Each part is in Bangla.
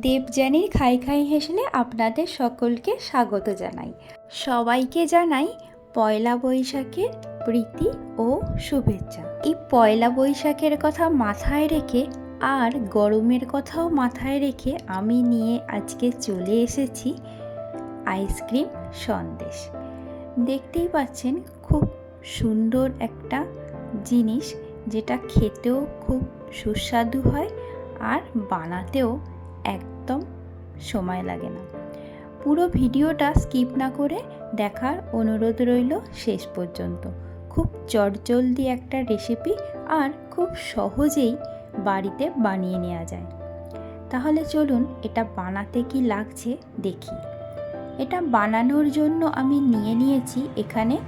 দেবযানীর খাই খাই হেসলে আপনাদের সকলকে স্বাগত জানাই। সবাইকে জানাই পয়লা বৈশাখের প্রীতি ও শুভেচ্ছা। এই পয়লা বৈশাখের কথা মাথায় রেখে আর গরমের কথাও মাথায় রেখে আমি নিয়ে আজকে চলে এসেছি আইসক্রিম সন্দেশ। দেখতেই পাচ্ছেন খুব সুন্দর একটা জিনিস যেটা খেতেও খুব সুস্বাদু হয় আর বানাতেও একদম সময় লাগে না। পুরো ভিডিওটা স্কিপ না করে দেখার অনুরোধ রইল শেষ পর্যন্ত। খুব চটজলদি একটা রেসিপি আর খুব সহজেই বাড়িতে বানিয়ে নেওয়া যায়। তাহলে চলুন এটা বানাতে কি লাগছে দেখি। এটা বানানোর জন্য আমি নিয়ে নিয়েছি এখানে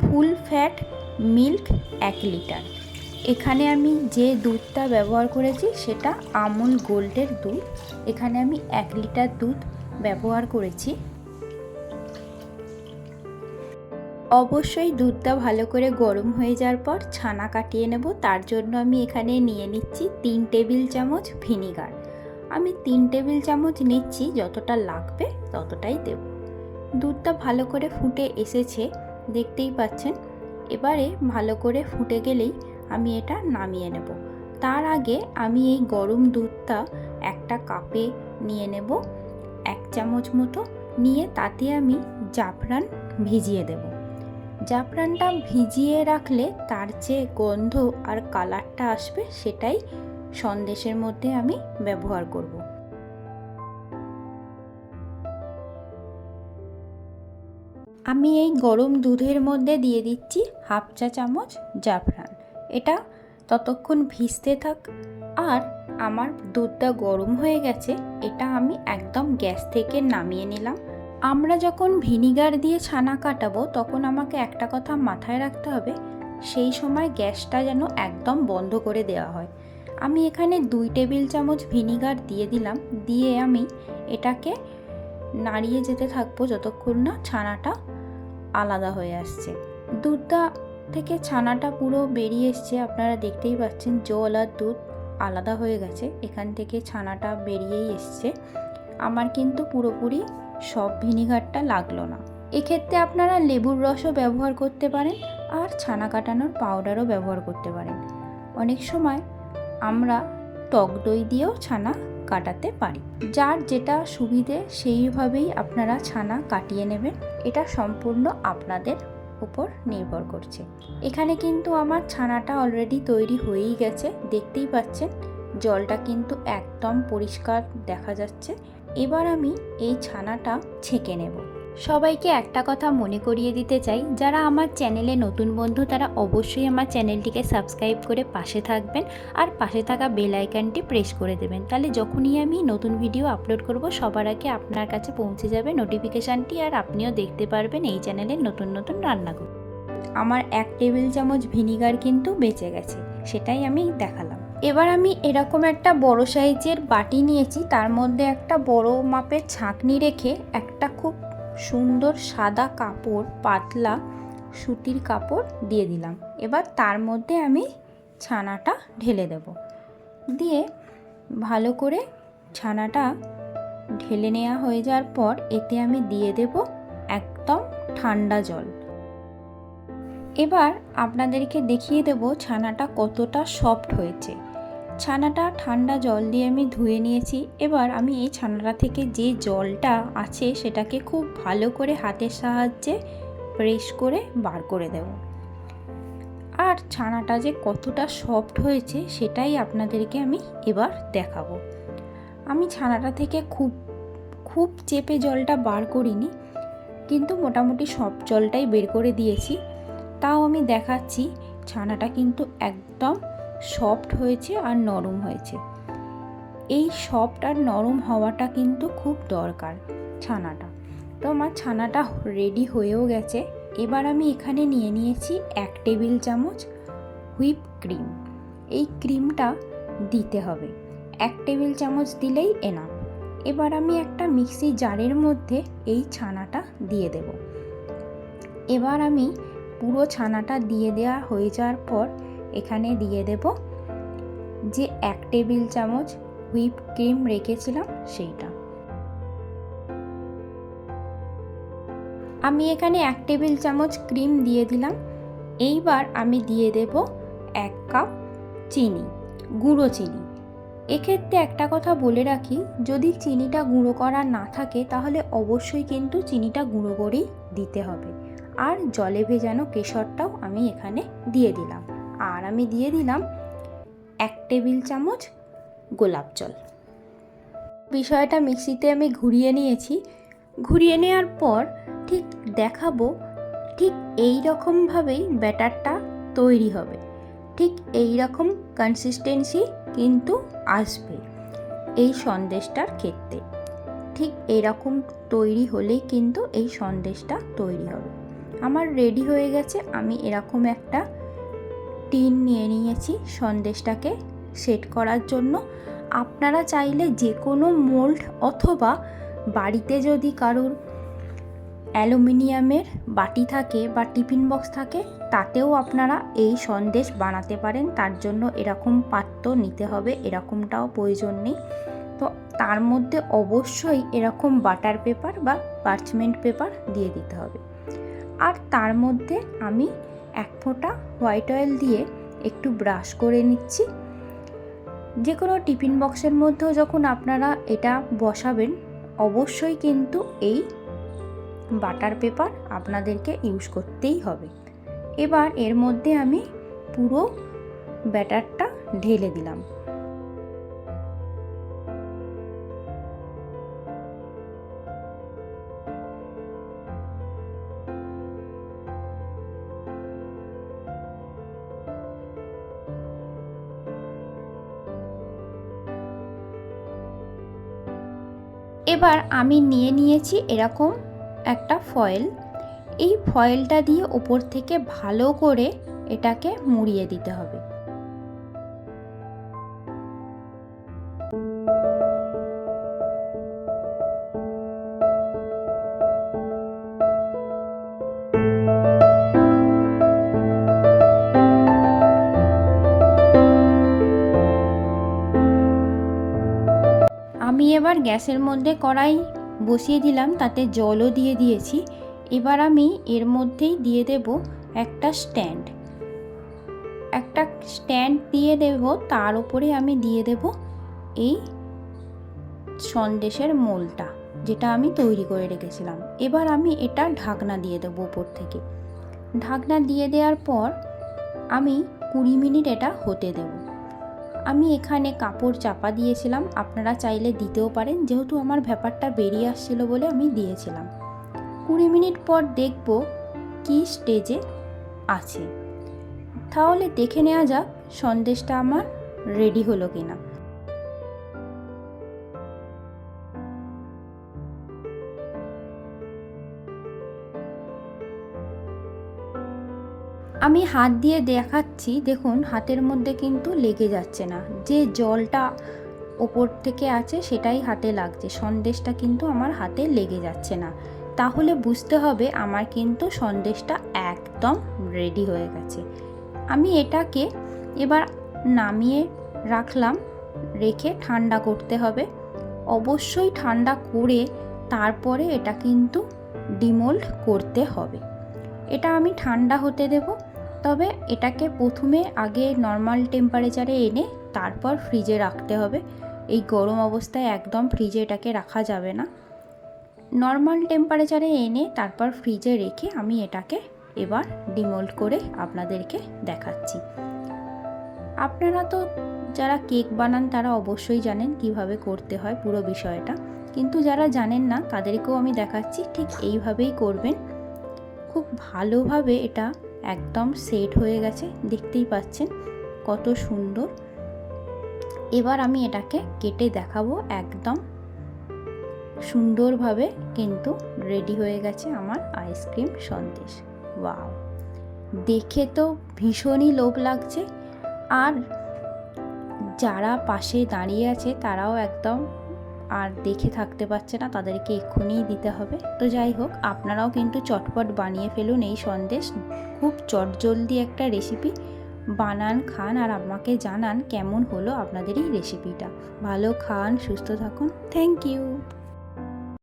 ফুল ফ্যাট মিল্ক এক লিটার। এখানে আমি যে দুধটা ব্যবহার করেছি সেটা আমুল গোল্ডের দুধ। এখানে আমি এক লিটার দুধ ব্যবহার করেছি। অবশ্যই দুধটা ভালো করে গরম হয়ে যাওয়ার পর ছানা কাটিয়ে নেব। তার জন্য আমি এখানে নিয়ে নিচ্ছি তিন টেবিল চামচ ভিনিগার। আমি তিন টেবিল চামচ নিচ্ছি, যতটা লাগবে ততটাই দেব। দুধটা ভালো করে ফুটে এসেছে, দেখতেই পাচ্ছেন। এবারে ভালো করে ফুটে গেলেই আমি এটা নামিয়ে নেব। তার আগে আমি এই গরম দুধটা একটা কাপে নিয়ে নেব। এক চামচ মতো নিয়ে তাতে আমি জাফরান ভিজিয়ে দেব। জাফরানটা ভিজিয়ে রাখলে তার যে গন্ধ আর কালারটা আসবে সেটাই সন্দেশের মধ্যে আমি ব্যবহার করব। আমি এই গরম দুধের মধ্যে দিয়ে দিচ্ছি হাফ চা চামচ জাফরান। এটা ততক্ষণ ভিজতে থাক। আর আমার দুধটা গরম হয়ে গেছে, এটা আমি একদম গ্যাস থেকে নামিয়ে নিলাম। আমরা যখন ভিনিগার দিয়ে ছানা কাটাবো, তখন আমাকে একটা কথা মাথায় রাখতে হবে, সেই সময় গ্যাসটা যেন একদম বন্ধ করে দেওয়া হয়। আমি এখানে দুই টেবিল চামচ ভিনিগার দিয়ে দিলাম, দিয়ে আমি এটাকে নাড়িয়ে যেতে থাকব যতক্ষণ না ছানাটা আলাদা হয়ে আসছে। দুধটা থেকে ছানাটা পুরো বেরিয়ে এসছে, আপনারা দেখতেই পাচ্ছেন জল আর দুধ আলাদা হয়ে গেছে। এখান থেকে ছানাটা বেরিয়েই এসছে। আমার কিন্তু পুরোপুরি সব ভিনিগারটা লাগল না। এক্ষেত্রে আপনারা লেবুর রসও ব্যবহার করতে পারেন আর ছানা কাটানোর পাউডারও ব্যবহার করতে পারেন। অনেক সময় আমরা টক দই দিয়েও ছানা কাটাতে পারি। যার যেটা সুবিধে সেইভাবেই আপনারা ছানা কাটিয়ে নেবেন। এটা সম্পূর্ণ আপনাদের উপর নির্ভর করছে। এখানে কিন্তু আমার ছানাটা অলরেডি তৈরি হয়েই গেছে, দেখতেই পাচ্ছেন। জলটা কিন্তু একদম পরিষ্কার দেখা যাচ্ছে। এবার আমি এই ছানাটা ছেঁকে নেব। সবাইকে একটা কথা মনে করিয়ে দিতে চাই, যারা আমার চ্যানেলে নতুন বন্ধু তারা অবশ্যই আমার চ্যানেলটিকে সাবস্ক্রাইব করে পাশে থাকবেন আর পাশে থাকা বেল আইকনটি প্রেস করে দেবেন। তাহলে যখনই আমি নতুন ভিডিও আপলোড করব, সবার আগে আপনার কাছে পৌঁছে যাবে নোটিফিকেশানটি আর আপনিও দেখতে পারবেন এই চ্যানেলের নতুন নতুন রান্নাগুলো। আমার এক টেবিল চামচ ভিনিগার কিন্তু বেঁচে গেছে, সেটাই আমি দেখালাম। এবার আমি এরকম একটা বড় সাইজের বাটি নিয়েছি, তার মধ্যে একটা বড় মাপের ছাঁকনি রেখে একটা খুব সুন্দর সাদা কাপড়, পাতলা সুতির কাপড় দিয়ে দিলাম। এবার তার মধ্যে আমি ছানাটা ঢেলে দেব। দিয়ে ভালো করে ছানাটা ঢেলে নেওয়া হয়ে যাওয়ার পর এতে আমি দিয়ে দেব একদম ঠান্ডা জল। এবার আপনাদেরকে দেখিয়ে দেব ছানাটা কতটা সফট হয়েছে। ছানাটা ঠান্ডা জল দিয়ে আমি ধুয়ে নিয়েছি। এবার আমি এই ছানাটা থেকে যে জলটা আছে সেটাকে খুব ভালো করে হাতের সাহায্যে প্রেস করে বার করে দেব। আর ছানাটা যে কতটা সফট হয়েছে সেটাই আপনাদেরকে আমি এবার দেখাবো। আমি ছানাটা থেকে খুব খুব চেপে জলটা বার করিনি, কিন্তু মোটামুটি সব জলটাই বের করে দিয়েছি। তাও আমি দেখাচ্ছি, ছানাটা কিন্তু একদম সফট হয়েছে আর নরম হয়েছে। এই সফট আর নরম হওয়াটা কিন্তু খুব দরকার ছানাটা। তো আমার ছানাটা রেডি হয়েও গেছে। এবার আমি এখানে নিয়ে নিয়েছি এক টেবিল চামচ হুইপ ক্রিম এই ক্রিমটা দিতে হবে। এক টেবিল চামচ দিলেই এনাফ এবার আমি একটা মিক্সি জারের মধ্যে এই ছানাটা দিয়ে দেব। এবার আমি পুরো ছানাটা দিয়ে দেওয়া হয়ে যাওয়ার পর এখানে দিয়ে দেব যে এক টেবিল চামচ হুইপ ক্রিম রেখেছিলাম সেইটা। আমি এখানে এক টেবিল চামচ ক্রিম দিয়ে দিলাম। এইবার আমি দিয়ে দেব এক কাপ চিনি, গুঁড়ো চিনি। এক্ষেত্রে একটা কথা বলে রাখি, যদি চিনিটা গুঁড়ো করা না থাকে তাহলে অবশ্যই কিন্তু চিনিটা গুঁড়ো করেই দিতে হবে। আর জলে ভেজানো কেশরটাও আমি এখানে দিয়ে দিলাম। আর আমি দিয়ে দিলাম এক টেবিল চামচ গোলাপ জল। বিষয়টা মিক্সিতে আমি ঘুরিয়ে নিয়েছি। ঘুরিয়ে নেওয়ার পর ঠিক দেখাবো, ঠিক এই রকমভাবেই ব্যাটারটা তৈরি হবে। ঠিক এই রকম কনসিস্টেন্সি কিন্তু আসবে এই সন্দেশটার ক্ষেত্রে। ঠিক এরকম তৈরি হলেই কিন্তু এই সন্দেশটা তৈরি হবে। আমার রেডি হয়ে গেছে, আমি এরকম একটা টিন নিয়ে নিয়েছি সন্দেশটাকে সেট করার জন্য। আপনারা চাইলে যে কোনো মোল্ড অথবা বাড়িতে যদি কারোর অ্যালুমিনিয়ামের বাটি থাকে বা টিফিন বক্স থাকে, তাতেও আপনারা এই সন্দেশ বানাতে পারেন। তার জন্য এরকম পাত্র নিতে হবে, এরকমটাও প্রয়োজন নেই। তো তার মধ্যে অবশ্যই এরকম বাটার পেপার বা পার্চমেন্ট পেপার দিয়ে দিতে হবে। আর তার মধ্যে আমি এক ফোঁটা হোয়াইট অয়েল দিয়ে একটু ব্রাশ করে নিচ্ছি। যে কোনো টিফিন বক্সের মধ্যেও যখন আপনারা এটা বসাবেন, অবশ্যই কিন্তু এই বাটার পেপার আপনাদেরকে ইউজ করতেই হবে। এবার এর মধ্যে আমি পুরো ব্যাটারটা ঢেলে দিলাম। এবার আমি নিয়ে নিয়েছি এরকম একটা ফয়েল এই ফয়েলটা দিয়ে ওপর থেকে ভালো করে এটাকে মুড়িয়ে দিতে হবে। এবার গ্যাসের মধ্যে কড়াই বসিয়ে দিলাম, তাতে জলও দিয়ে দিয়েছি। এবার আমি এর মধ্যেই দিয়ে দেব একটা স্ট্যান্ড। একটা স্ট্যান্ড দিয়ে দেব, তার উপরে আমি দিয়ে দেব এই সন্দেশের মোলটা, যেটা আমি তৈরি করে রেখেছিলাম। এবার আমি এটা ঢাকনা দিয়ে দেবো উপর থেকে। ঢাকনা দিয়ে দেওয়ার পর আমি কুড়ি মিনিট এটা হতে দেবো। আমি এখানে কাপড় চাপা দিয়েছিলাম। আপনারা চাইলে দিতেও পারেন। যেহেতু আমার ব্যাপারটা বেরিয়ে আসছিল বলে আমি দিয়েছিলাম। কুড়ি মিনিট পর দেখব কি স্টেজে আছে। তাহলে দেখে নেওয়া যাক সন্দেশটা আমার রেডি হলো কিনা। আমি হাত দিয়ে দেখাচ্ছি, দেখুন, হাতের মধ্যে কিন্তু লেগে যাচ্ছে না। যে জলটা ওপর থেকে আছে, সেটাই হাতে লাগছে। সন্দেশটা কিন্তু আমার হাতে লেগে যাচ্ছে না। তাহলে বুঝতে হবে আমার কিন্তু সন্দেশটা একদম রেডি হয়ে গেছে। আমি এটাকে এবার নামিয়ে রাখলাম, রেখে ঠান্ডা করতে হবে। অবশ্যই ঠান্ডা করে তারপরে এটা কিন্তু ডিমোল্ড করতে হবে। এটা আমি ঠান্ডা হতে দেবো। তবে এটাকে প্রথমে আগে নর্মাল টেম্পারেচারে এনে তারপর ফ্রিজে রাখতে হবে। এই গরম অবস্থায় একদম ফ্রিজে এটাকে রাখা যাবে না। নর্মাল টেম্পারেচারে এনে তারপর ফ্রিজে রেখে আমি এটাকে এবার ডিমোল্ড করে আপনাদেরকে দেখাচ্ছি। আপনারা তো যারা কেক বানান তারা অবশ্যই জানেন কীভাবে করতে হয় পুরো বিষয়টা। কিন্তু যারা জানেন না তাদেরকেও আমি দেখাচ্ছি ঠিক এইভাবেই করবেন। খুব ভালোভাবে এটা একদম সেট হয়ে গেছে, দেখতেই পাচ্ছেন কত সুন্দর। এবার আমি এটাকে কেটে দেখাবো একদম সুন্দরভাবে, কিন্তু রেডি হয়ে গেছে আমার আইসক্রিম সন্দেশ। ওয়াও দেখে তো ভীষণই লোভ লাগছে। আর যারা পাশে দাঁড়িয়ে আছে তারাও একদম আর দেখে থাকতে পারছে না, তাদেরকে এক্ষুনিই দিতে হবে। তো যাই হোক, আপনারাও কিন্তু চটপট বানিয়ে ফেলুন এই সন্দেশ। খুব চটজলদি একটা রেসিপি বানান, খান আর আমাকে জানান কেমন হলো আপনাদের এই রেসিপিটা ভালো খান, সুস্থ থাকুন। Thank you